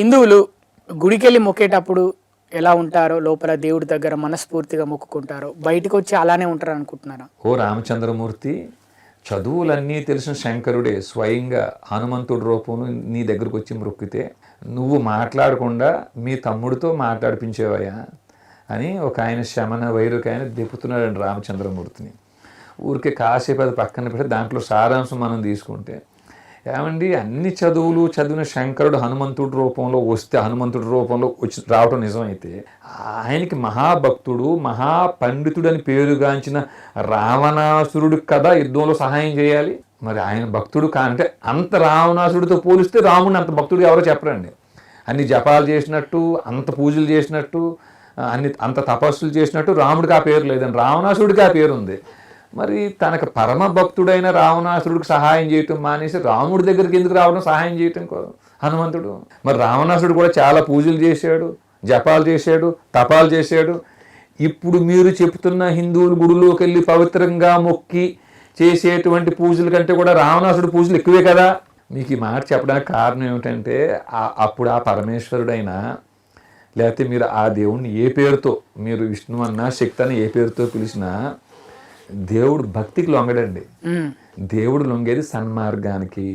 హిందువులు గుడికెళ్ళి మొక్కేటప్పుడు ఎలా ఉంటారో లోపల దేవుడి దగ్గర మనస్ఫూర్తిగా మొక్కుకుంటారో బయటకు వచ్చి అలానే ఉంటారు అనుకుంటున్నారా ఓ రామచంద్రమూర్తి చదువులన్నీ తెలిసిన శంకరుడే స్వయంగా హనుమంతుడి రూపంలో నీ దగ్గరకు వచ్చి మొక్కితే నువ్వు మాట్లాడకుండా మీ తమ్ముడితో మాట్లాడిపించేవయ్యా అని ఒక ఆయన శమన వైరుకి ఆయన దిప్పుతున్నాడు రామచంద్రమూర్తిని. ఊరికే కాసేపు అది పక్కన పెట్టి దాంట్లో సారాంశం మనం తీసుకుంటే ఏమండి? అన్ని చదువులు చదివిన శంకరుడు హనుమంతుడి రూపంలో వస్తే హనుమంతుడి రూపంలో వచ్చి రావటం నిజమైతే ఆయనకి మహాభక్తుడు మహాపండితుడు అని పేరుగాంచిన రావణాసురుడికి కదా యుద్ధంలో సహాయం చేయాలి. మరి ఆయన భక్తుడు కా అంటే అంత రావణాసుడితో పోలిస్తే రాముడిని అంత భక్తుడు ఎవరో చెప్పరండి. అన్ని జపాలు చేసినట్టు అంత పూజలు చేసినట్టు అన్ని అంత తపస్సులు చేసినట్టు రాముడికి ఆ పేరు లేదండి. రావణాసుడికి ఆ పేరు ఉంది మరి తనకు పరమ భక్తుడైన రావణాసురుడికి సహాయం చేయటం మానేసి రాముడి దగ్గరికి ఎందుకు రావడం సహాయం చేయటం కో- హనుమంతుడు. మరి రావణాసురుడు కూడా చాలా పూజలు చేశాడు జపాలు చేశాడు తపాలు చేశాడు. ఇప్పుడు మీరు చెప్తున్న హిందువులు గుడిలోకి వెళ్ళి పవిత్రంగా మొక్కి చేసేటువంటి పూజల కంటే కూడా రావణాసుడు పూజలు ఎక్కువే కదా? మీకు ఈ మాట చెప్పడానికి కారణం ఏమిటంటే అప్పుడు ఆ పరమేశ్వరుడైనా లేకపోతే మీరు ఆ దేవుణ్ణి ఏ పేరుతో మీరు విష్ణు అన్న శక్తి అని ఏ పేరుతో పిలిచినా దేవుడు భక్తికి లొంగడండి. దేవుడు లొంగేది సన్మార్గానికి.